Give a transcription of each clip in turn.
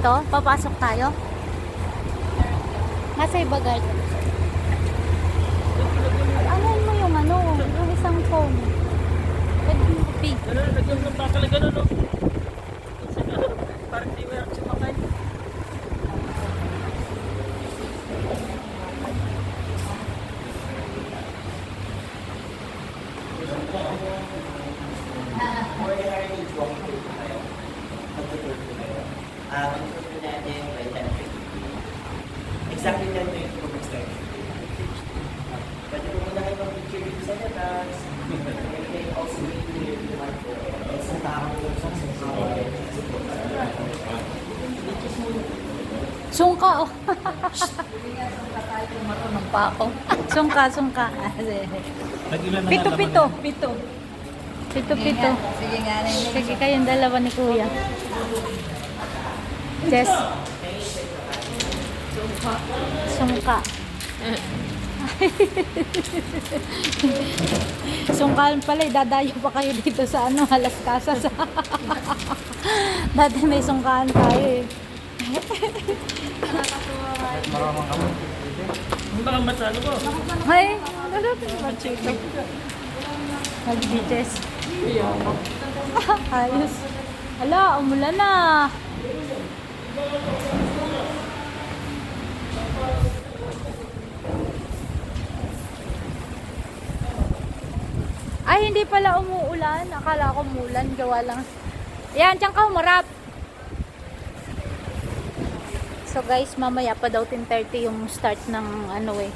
Dito? Papasok tayo? Nasa ibagal. Ano mo yung ano? Yung isang phone. Pwede mo. Ano, lagyan mo ng bakal na gano'n, no? Parang di mo Sungka oh. Marunong pa ako. sungka, sungka. Nag-ilan pito, pito, pito. Pito, pito. Sige nga. Sige kayong dalawa ni Kuya. Jess. Sungka. Sungkaan pala, dadayo pa kayo dito sa ano, Halas Casas. Dati may sungkaan tayo eh. Maramang kamo. Ang baka matsalo ko. Ay, lalapin ba? Nag-beaches. Ayos. Hala, umulan na. Ay, hindi pala umuulan. Akala ko umulan. Gawa lang. Yan, dyan ka humarap. So guys, mamaya pa daw 10.30 yung start ng ano eh.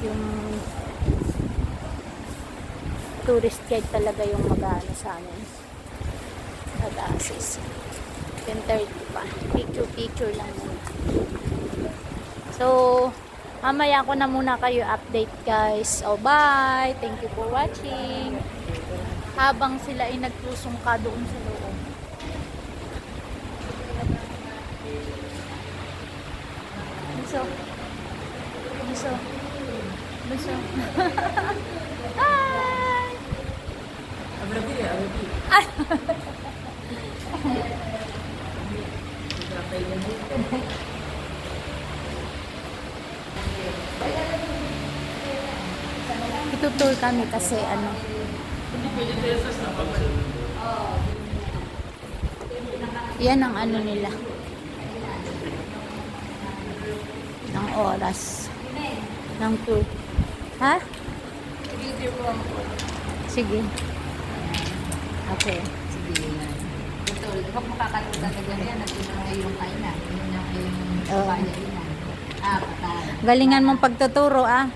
Yung tourist guide talaga yung mag-ano sa amin. Mag-assist. 10.30 pa. Picture-picture lang muna. So, mamaya ko na muna kayo update guys. Oh, bye! Thank you for watching. Habang sila ay nagsusungka doon sa Bunso. Bunso. Bunso. Hi! Itutour kami kasi ano. Yan ang ano nila. Ng oras. Ng tour. Ha? Ang Sige. Okay. Sige. Ito, huwag makakalimutan na ganyan. Nandito na kayo yung kainan. Yun Oo. bayan na. Ah, patay. Galingan mong pagtuturo ah.